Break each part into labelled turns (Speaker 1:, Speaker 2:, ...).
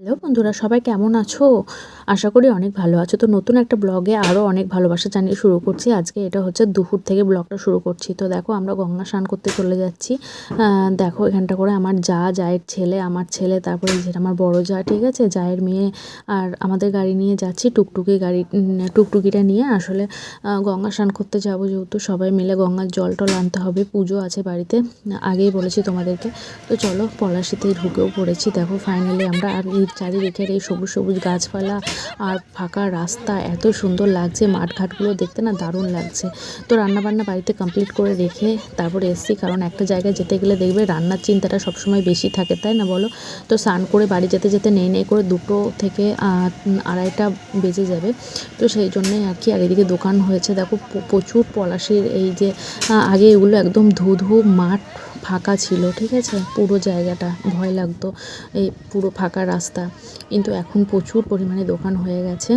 Speaker 1: Hello বন্ধুরা, সবাই কেমন আছো? আশা করি অনেক ভালো আছো। তো নতুন একটা ব্লগে আরও অনেক ভালোবাসা জানিয়ে শুরু করছি। আজকে এটা হচ্ছে দুপুর থেকে ব্লগটা শুরু করছি। তো দেখো, আমরা গঙ্গা স্নান করতে চলে যাচ্ছি। দেখো, এখানটা করে আমার যা, জায়ের ছেলে, আমার ছেলে, তারপরে যে আমার বড় যা, ঠিক আছে? জায়ের মেয়ে আর আমাদের গাড়ি নিয়ে যাচ্ছি, টুকটুকি গাড়ি টুকটুকিটা নিয়ে। আসলে গঙ্গা স্নান করতে যাব যেহেতু সবাই মিলে গঙ্গার জল টল আনতে হবে, পুজো আছে বাড়িতে। আগেই বলেছি তোমাদেরকে। তো চলো পলাশিতে ঢুকেও পড়েছি। দেখো ফাইনালি আমরা আর এই চারিদিকের এই সবুজ সবুজ গাছপালা আর ফাঁকা রাস্তা, এত সুন্দর লাগছে। মাঠঘাটগুলো দেখতে না দারুণ লাগছে। তো রান্নাবান্না বাড়িতে কমপ্লিট করে রেখে তারপরে এসছি, কারণ একটা জায়গায় যেতে গেলে দেখবে রান্নার চিন্তাটা সবসময় বেশি থাকে, তাই না বলো? তো স্নান করে বাড়ি যেতে যেতে নেই নেই করে দুটো থেকে আড়াইটা বেজে যাবে। তো সেই জন্যই আর কি, আর এদিকে দোকান হয়েছে। দেখো প্রচুর পলাশির এই যে আগে এগুলো একদম ধু ধু মাঠ ফাঁকা ছিল, ঠিক আছে? পুরো জায়গাটা ভয় লাগতো, এই পুরো ফাঁকা রাস্তা। কিন্তু এখন প্রচুর পরিমাণে দোকান হয়ে গেছে।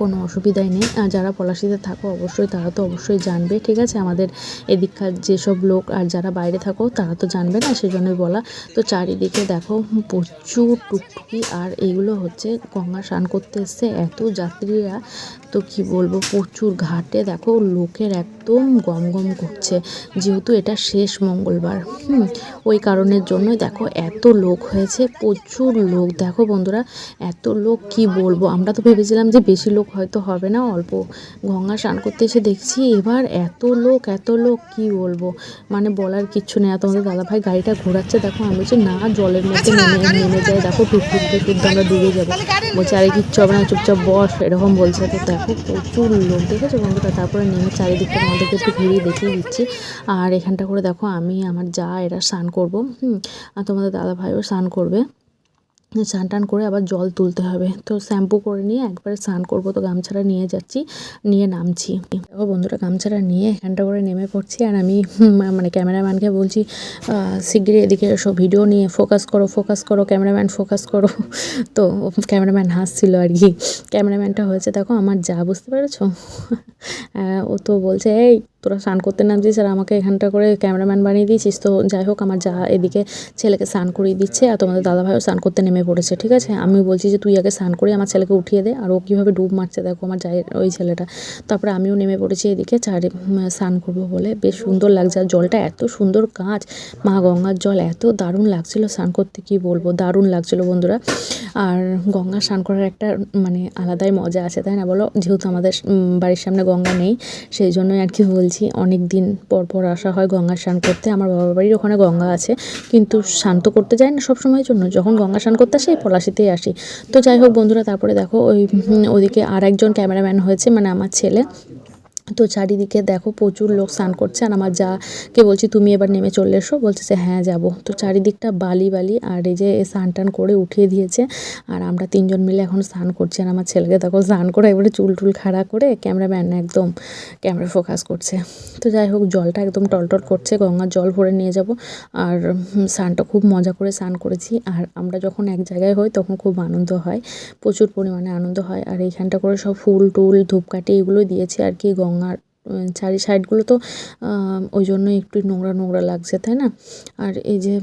Speaker 1: কোনো অসুবিধাই নেই। আর যারা পলাশিতে থাকো, অবশ্যই তারা তো অবশ্যই জানবে, ঠিক আছে? আমাদের এদিককার যেসব লোক আর যারা বাইরে থাকো, তারা তো জানবে না, সেজন্যই বলা। তো চারিদিকে দেখো প্রচুর টুকটুকি, আর এইগুলো হচ্ছে গঙ্গা স্নান করতে এসছে। এত যাত্রীরা, তো কি বলব, প্রচুর ঘাটে। দেখো লোকের একদম গম গম করছে, যেহেতু এটা শেষ মঙ্গলবার। হুম, ওই কারণের জন্যই দেখো এত লোক হয়েছে, প্রচুর লোক। দেখো বন্ধুরা, এত লোক কি বলব? আমরা তো ভেবেছিলাম যে বেশি লোক হয়তো হবে না। অল্প গঙ্গা স্নান করতে এসে দেখছি এবার এত লোক এত লোক কি বলব? মানে বলার কিচ্ছু নেই। তোমাদের দাদাভাই গাড়িটা ঘোরাচ্ছে দেখো আমি বলছি না জলের মধ্যে নেমে নেমে যায় দেখো টুকটুক শুদ্ধ আমরা ডুবে যাব। বলছে আরে কিচ্ছু হবে না চুপচাপ বস। এরকম বলছে। তো দেখো প্রচুর লোক দেখেছ বন্ধুরা? তারপরে নেমে চারিদিকটা আমাদেরকে একটু ঘুরিয়ে দেখিয়ে দিচ্ছি। আর এখানটা করে দেখো আমি আমার যা এরা স্নান করব হুম? আর তোমাদের দাদা ভাইও স্নান করবে। স্নান টান করে আবার জল তুলতে হবে। তো শ্যাম্পু করে নিয়ে একবারে স্নান করব। তো গামছাটা নিয়ে যাচ্ছি, নিয়ে নামছি। দেখো বন্ধুরা, গামছাটা নিয়ে এখানটা করে নেমে পড়ছি আর আমি মানে ক্যামেরাম্যানকে বলছি শিগগিরই এদিকে এসো ভিডিও নিয়ে ফোকাস করো ফোকাস করো, ক্যামেরাম্যান ফোকাস করো। তো ক্যামেরাম্যান হাসছিল আর কি। ক্যামেরাম্যানটা হয়েছে, দেখো, আমার যা, বুঝতে পেরেছ? ও তো বলছে, এই তোরা স্নান করতে নামছিস আর আমাকে এখানটা করে ক্যামেরাম্যান বানিয়ে দিয়েছিস, তো যাই হোক আমার যা এদিকে ছেলেকে স্নান করিয়ে দিচ্ছে আর তোমাদের দাদাভাইও স্নান করতে নেমে পড়েছে, ঠিক আছে? আমি বলছি যে তুই আগে স্নান করে আমার ছেলেকে উঠিয়ে দে আর ও কীভাবে ডুব মারছে দেখো আমার যাই ওই ছেলেটা। তারপরে আমিও নেমে পড়েছি এদিকে চারে স্নান করব বলে। বেশ সুন্দর লাগছে আর জলটা এত সুন্দর কাঁচ মা গঙ্গার জল এত দারুণ লাগছিল স্নান করতে, কি বলব? দারুণ লাগছিল বন্ধুরা। আর গঙ্গা স্নান করার একটা মানে আলাদাই মজা আছে, তাই না বলো? যেহেতু আমাদের বাড়ির সামনে গঙ্গা নেই, সেই জন্যই আর কি বলছি অনেক দিন পর পর আসা হয় গঙ্গা স্নান করতে। আমার বাবার বাড়ির ওখানে গঙ্গা আছে। কিন্তু স্নান তো করতে যাই না সব সময়ের জন্য। যখন গঙ্গা স্নান করতে আসে পলাশিতেই আসি। তো যাই হোক বন্ধুরা, তারপরে দেখো ওই ওদিকে আর একজন ক্যামেরাম্যান হয়েছে মানে আমার ছেলে। তো চারিদিকে দেখো প্রচুর লোক স্নান করছে আর আমার যাকে বলছি, তুমি এবার নেমে চলে এসো। বলছে যে হ্যাঁ যাব। তো চারিদিকটা বালি বালি আর এই যে স্নান টান করে উঠিয়ে দিয়েছে আর আমরা তিনজন মিলে এখন স্নান করছি আর আমার ছেলেকে দেখো স্নান করে এবারে চুল টুল খাড়া করে ক্যামেরাম্যান একদম ক্যামেরা ফোকাস করছে। তো যাই হোক, জলটা একদম টলটল করছে, গঙ্গার জল ভরে নিয়ে যাব আর স্নানটা খুব মজা করে স্নান করেছি আর আমরা যখন এক জায়গায় হই তখন খুব আনন্দ হয়, প্রচুর পরিমাণে আনন্দ হয় আর এইখানটা করে সব ফুল টুল ধূপকাঠি এগুলো দিয়েছে আর কি গঙ্গার উম, চারি সাইডগুলো তো ওই জন্য একটু নোংরা নোংরা লাগছে তাই না? আর এই যে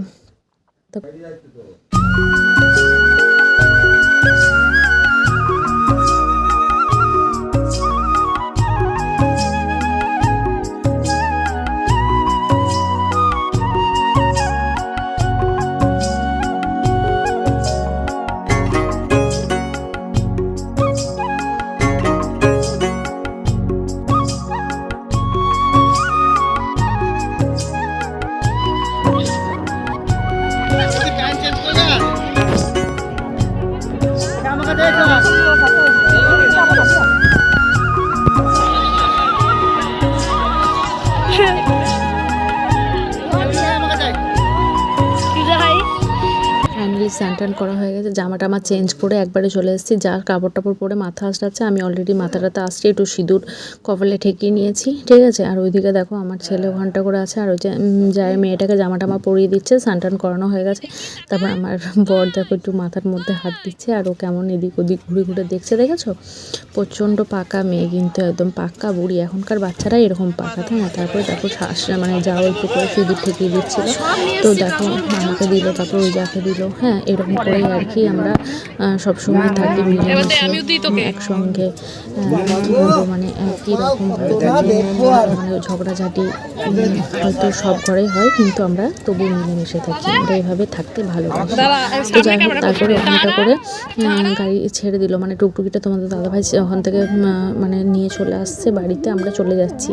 Speaker 1: ফাইনালি স্নান টান করা হয়ে গেছে। জামাটা আমার চেঞ্জ করে একবারে চলে এসেছি। যা কাপড় টাপড় পরে মাথা আসছে, আমি অলরেডি মাথাটাতে আসছি, একটু সিঁদুর কপালে ঠেকিয়ে নিয়েছি। ঠিক আছে? আর ওইদিকে দেখো আমার ছেলে ঘণ্টা করে আছে, আর ওই যে যায় মেয়েটাকে জামা টামা পরিয়ে দিচ্ছে স্নান টান করানো হয়ে গেছে। তারপর আমার বর দেখো একটু মাথার মধ্যে হাত দিচ্ছে, আর ও কেমন এদিক ওদিক ঘুরে ঘুরে দেখছে, দেখেছ? প্রচণ্ড পাকা মেয়ে কিন্তু, একদম পাক্কা বুড়ি। এখনকার বাচ্চারা এরকম পাকা, তাই না? তারপরে দেখো শ্বাস মানে যাও একটু করে সিঁদুর ঠেকিয়ে দিচ্ছিল। তো দেখো আমাকে দিল, তারপর ওই যাকে দিল। হ্যাঁ এরকম করেই আর কি আমরা সব সময় থাকি মিলেমিশে একসঙ্গে মানে একই রকম মানে ঝগড়াঝাটি হয়তো সব ঘরেই হয় কিন্তু আমরা তবু মিলেমিশে থাকি। আমরা এইভাবে থাকতে ভালোবাসি। তো যাই হোক তারপরে ওখানটা করে গাড়ি ছেড়ে দিল। মানে টুকটুকিটা তোমাদের দাদাভাই ওখান থেকে মানে নিয়ে চলে আসছে। বাড়িতে আমরা চলে যাচ্ছি।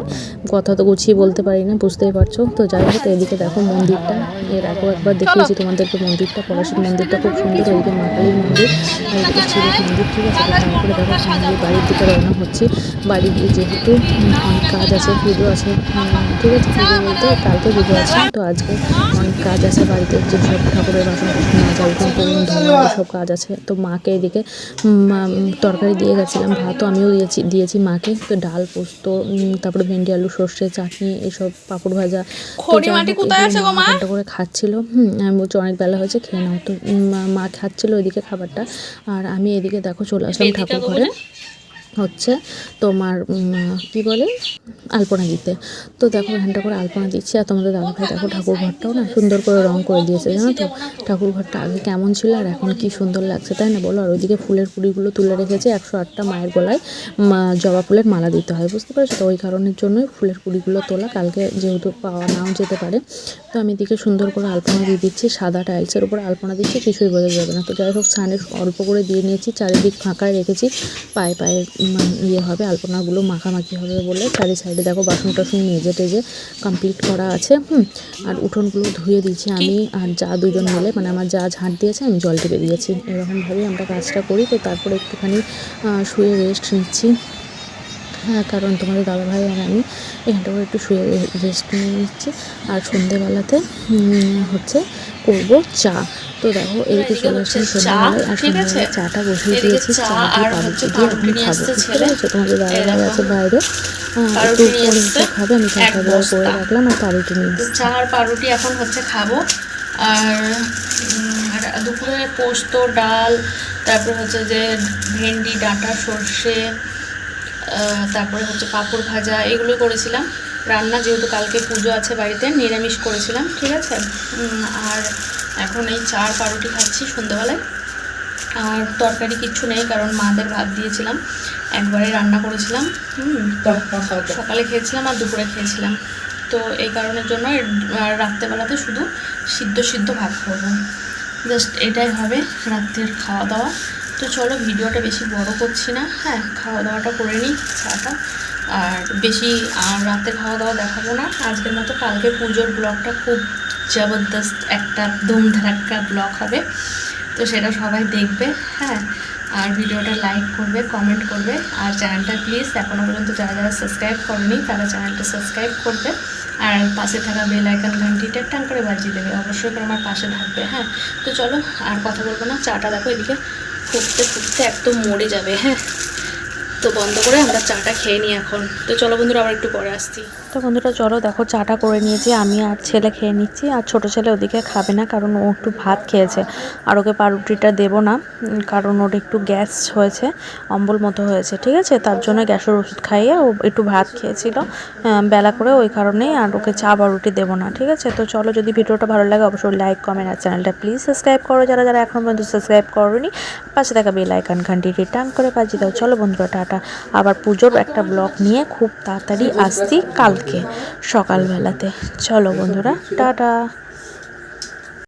Speaker 1: কথা তো গুছিয়ে বলতে পারি না বুঝতেই পারছ। তো যাই হোক এদিকে দেখো মন্দিরটা। এর আগেও একবার দেখিয়েছি তোমাদেরকে মন্দিরটা পলাশির মন্দিরটা। খুব সুন্দর ওইদিকে মা কালীর মন্দির। বাড়ির দিকে রওনা হচ্ছি বাড়ি গিয়ে যেহেতু অনেক কাজ আছে পুজো আছে ঠিক আছে পুজো বলতে কালকে পুজো আছে তো আজকে অনেক কাজ আছে বাড়িতে যেসব ঠাকুরের বাসন করুন সব কাজ আছে তো মাকে এদিকে তরকারি দিয়ে গেছিলাম ভাতও আমিও দিয়েছি দিয়েছি মাকে তো ডাল পোস্ত তারপরে ভেন্ডি আলু সর্ষে চাটনি এসব পাঁপড় ভাজা করে খাচ্ছিল। হুম, আমি বলছি অনেক বেলা হয়েছে, খেয়ে নাও। তো মা খাচ্ছিল, ওইদিকে খাবারটা আর আমি এদিকে দেখো চলে আসলাম ঠাকুর ঘরে। হচ্ছে তোমার কি বলে? আলপনা দিতে তো দেখো ঘণ্টা করে আলপনা দিচ্ছি, আর তোমাদের দাদাভাই দেখো ঠাকুর ঘরটাও না সুন্দর করে রং করে দিয়েছে, জানো তো? ঠাকুর ঘরটা আগে কেমন ছিল আর এখন কি সুন্দর লাগছে, তাই না বলো? আর ওইদিকে ফুলের কুড়িগুলো তুলে রেখেছে, একশো আটটা মায়ের গলায় জবা ফুলের মালা দিতে হয়, বুঝতে পেরেছ? তো ওই কারণের জন্যই ফুলের কুড়িগুলো তোলা, কালকে যেহেতু পাওয়া নাও যেতে পারে। তো আমি এদিকে সুন্দর করে আলপনা দিয়ে দিচ্ছি, সাদা টাইলসের উপর আলপনা দিচ্ছি, কিছুই বোঝা যাবে না। তো যাই হোক, স্নানের অল্প করে দিয়ে নিয়েছি, চারিদিক ফাঁকায় রেখেছি, পায়ে পায়ে ইয়ে হবে আলপনাগুলো মাখামাখি হবে বলে চারি সাইডে দেখো বাসন টাসন মেজে টেজে কমপ্লিট করা আছে হুম? আর উঠোনগুলো ধুয়ে দিয়েছি আমি আর যা দুজন মিলে মানে আমার যা ঝাঁট দিয়েছে আমি জল টিপে দিয়েছি। এরকমভাবেই আমরা কাজটা করি তো তারপরে একটুখানি শুয়ে রেস্ট নিচ্ছি। হ্যাঁ কারণ তোমাদের দাদাভাই আর আমি এখানটা করে একটু শুয়ে রেস্ট নিয়ে নিচ্ছি। আর সন্ধেবেলাতে হচ্ছে করব চা। তো দেখো এদিকে চলে আসছি সন্ধ্যাবেলায়। আর সন্ধ্যাবেলায় চাটা বসিয়ে দিয়েছি চা দিয়ে পাউরুটি দিয়ে এখন খাব বুঝতে পেরেছ তোমাদের দাদাভাই আছে বাইরে। একটু পরে খাবে আমি চাটা দেওয়া করে রাখলাম আর পাউরুটি নিয়ে
Speaker 2: তো চা আর পাউরুটি এখন হচ্ছে খাব। আর আর দুপুরে পোস্ত ডাল তারপরে হচ্ছে যে ভেন্ডি ডাঁটা সর্ষে তারপরে হচ্ছে পাঁপড় ভাজা এগুলো করেছিলাম। রান্না যেহেতু কালকে পুজো আছে বাড়িতে নিরামিষ করেছিলাম ঠিক আছে? আর এখন এই চা আর পাউরুটি খাচ্ছি সন্ধ্যেবেলায়। আর তরকারি কিচ্ছু নেই কারণ মাদের ভাত দিয়েছিলাম। একবারে রান্না করেছিলাম। সকালে খেয়েছিলাম আর দুপুরে খেয়েছিলাম। তো এই কারণের জন্য আর রাত্রেবেলাতে শুধু সিদ্ধ সিদ্ধ ভাত করব। জাস্ট এটাই হবে রাত্রের খাওয়া দাওয়া তো চলো ভিডিওটা বেশি বড় করছি না। হ্যাঁ খাওয়া দাওয়াটা করে নিই চাটা। আর বেশি আর রাতে খাওয়া দাওয়া দেখাবো না। আজকের মতো কালকে পুজোর ব্লগটা খুব জবরদস্ত একটা ধুমধারাক্কা ব্লগ হবে। তো সেটা সবাই দেখবে হ্যাঁ? আর ভিডিওটা লাইক করবে কমেন্ট করবে। আর চ্যানেলটা প্লিজ এখনও পর্যন্ত যারা যারা সাবস্ক্রাইব করেনি, তারা চ্যানেলটা সাবস্ক্রাইব করবে। আর পাশে থাকা বেল আইকন ঘন্টিটা টান করে বাজিয়ে দেবে। অবশ্যই করে আমার পাশে থাকবে হ্যাঁ? তো চলো, আর কথা বলব না। চাটা দেখো এদিকে ফুটতে ফুটতে একদম মরে যাবে হ্যাঁ? তো বন্ধ করে আমরা চাটা খেয়ে নিই এখন। তো চলো বন্ধুরা, আবার একটু পরে আসছি।
Speaker 1: তো বন্ধুরা, চলো দেখো, চাটা করে নিয়েছি। আমি আর ছেলে খেয়ে নিচ্ছি, আর ছোট ছেলে ওদিকে খাবে না, কারণ ও একটু ভাত খেয়েছে। আর ওকে পাউরুটিটা দেবো না কারণ ওর একটু গ্যাস হয়েছে, অম্বল মতো হয়েছে, ঠিক আছে? তার জন্য গ্যাসের ওষুধ খাইয়ে ও একটু ভাত খেয়েছিল বেলা করে ওই কারণেই, আর ওকে চা পাউরুটি দেবো না, ঠিক আছে? তো চলো, যদি ভিডিওটা ভালো লাগে, অবশ্যই লাইক কমেন্ট আর চ্যানেলটা প্লিজ সাবস্ক্রাইব করো। যারা যারা এখনও পর্যন্ত সাবস্ক্রাইব করোনি, পাশে থাকা বেল আইকন ঘন্টিটি টাং করে বাজিয়ে দাও। চলো বন্ধুরা, টাটা। আবার পুজোর একটা ব্লগ নিয়ে খুব তাড়াতাড়ি আসছি। কালকে সকালবেলাতে। চলো বন্ধুরা টাটা।